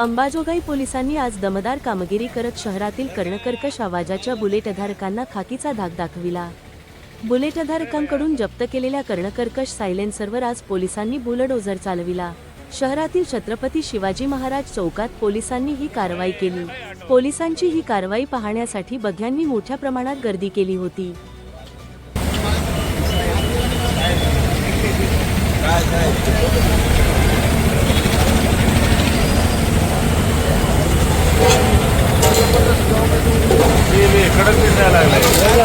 अंबाजोगाई पोलिसांनी आज दमदार कामगिरी करत शहरातील कर्णकर्कश आवाजाच्या बुलेटधारकांना खाकीचा धाक दाखविला. बुलेटधारकांकडून जप्त केलेल्या कर्णकर्कश सायलेन्सरवर आज पोलिसांनी बुलडोझर चालविला. शहरातील छत्रपती शिवाजी महाराज चौकात पोलिसांनी ही कारवाई केली. पोलिसांची ही कारवाई पाहण्यासाठी बघ्यांनी मोठ्या प्रमाणात गर्दी केली होती.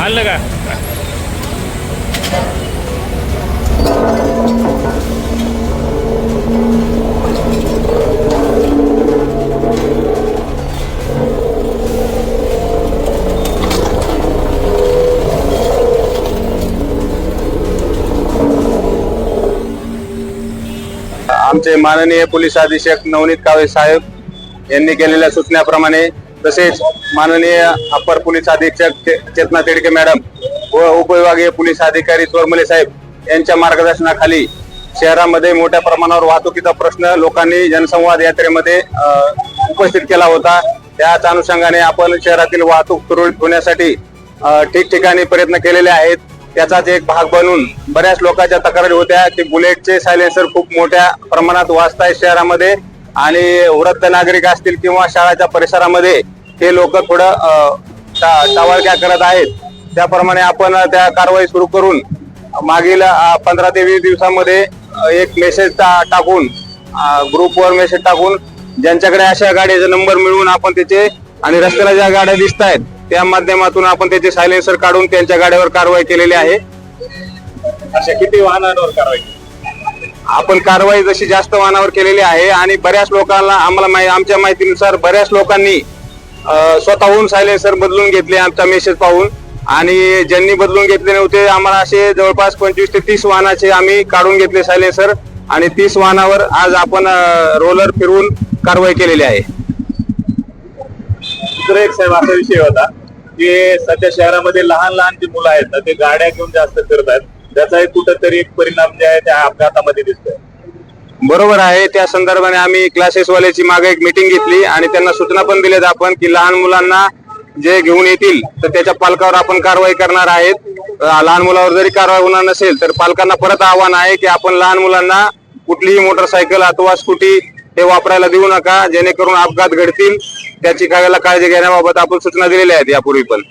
आणलं का? आमचे माननीय पोलीस अधीक्षक नवनीत कावे साहेब यांनी केलेल्या सूचनेप्रमाणे तसेच माननीय अप्पर पोलीस अधीक्षक चे- चेतना तिडके मॅडम व उपविभागीय पोलीस अधिकारी चोरमले साहेब यांच्या मार्गदर्शनाखाली शहरामध्ये मोठ्या प्रमाणावर वाहतुकीचा प्रश्न लोकांनी जनसंवाद यात्रेमध्ये उपस्थित केला होता. त्याच अनुषंगाने आपण शहरातील वाहतूक सुरळीत होण्यासाठी ठिकठिकाणी प्रयत्न केलेले आहेत. त्याचाच एक भाग बनून बऱ्याच लोकांच्या तक्रारी होत्या. की बुलेटचे सायलेन्सर खूप मोठ्या प्रमाणात वाचताय शहरामध्ये आणि वृद्ध नागरिक असतील किंवा शाळाच्या परिसरामध्ये हे लोक थोडं टा- टावळक्या करत आहेत. त्याप्रमाणे आपण त्या कारवाई सुरू करून मागील पंधरा ते वीस दिवसामध्ये एक मेसेज टाकून ग्रुपवर मेसेज टाकून ज्यांच्याकडे अशा गाडीचा नंबर मिळवून आपण त्याचे आणि रस्त्याला ज्या गाड्या दिसत आहेत त्या माध्यमातून आपण त्याचे सायलेन्सर काढून त्यांच्या गाड्यावर कारवाई केलेली आहे. अशा किती वाहनांवर कारवाई? आपण कारवाई जशी जास्त वाहनावर केलेली आहे आणि बऱ्याच लोकांना आम्हाला माहि- आमच्या माहितीनुसार बऱ्याच लोकांनी स्वतःहून सायलेन्सर बदलून घेतले आमचा मेसेज पाहून. आणि ज्यांनी बदलून घेतले नव्हते आम्हाला असे जवळपास पंचवीस ते तीस वाहनाचे आम्ही काढून घेतले सायलेन्सर आणि तीस वाहनावर आज आपण रोलर फिरवून कारवाई केलेली आहे. दुसरा एक साहेब असा विषय होता. जे सध्या शहरामध्ये लहान लहान जी मुलं आहेत ना ते गाड्या घेऊन जास्त फिरत आहेत कुठंतरी एक परिणाम जे आहे त्या अपघातामध्ये दिसतोय. बरोबर आहे. त्या संदर्भाने आम्ही क्लासेस वाल्याची मागे एक मीटिंग घेतली आणि त्यांना सूचना पण दिल्यात आपण की लहान मुलांना जे घेऊन येतील तर त्याच्या पालकावर आपण कारवाई करणार आहेत. अं, लहान मुलावर जरी कारवाई होणार नसेल तर पालकांना परत आव्हान आहे की आपण लहान मुलांना कुठलीही मोटरसायकल अथवा स्कूटी हे वापरायला देऊ नका जेणेकरून अपघात घडतील. त्याची काळाला काळजी घेण्याबाबत आपण सूचना दिलेल्या आहेत यापूर्वी पण.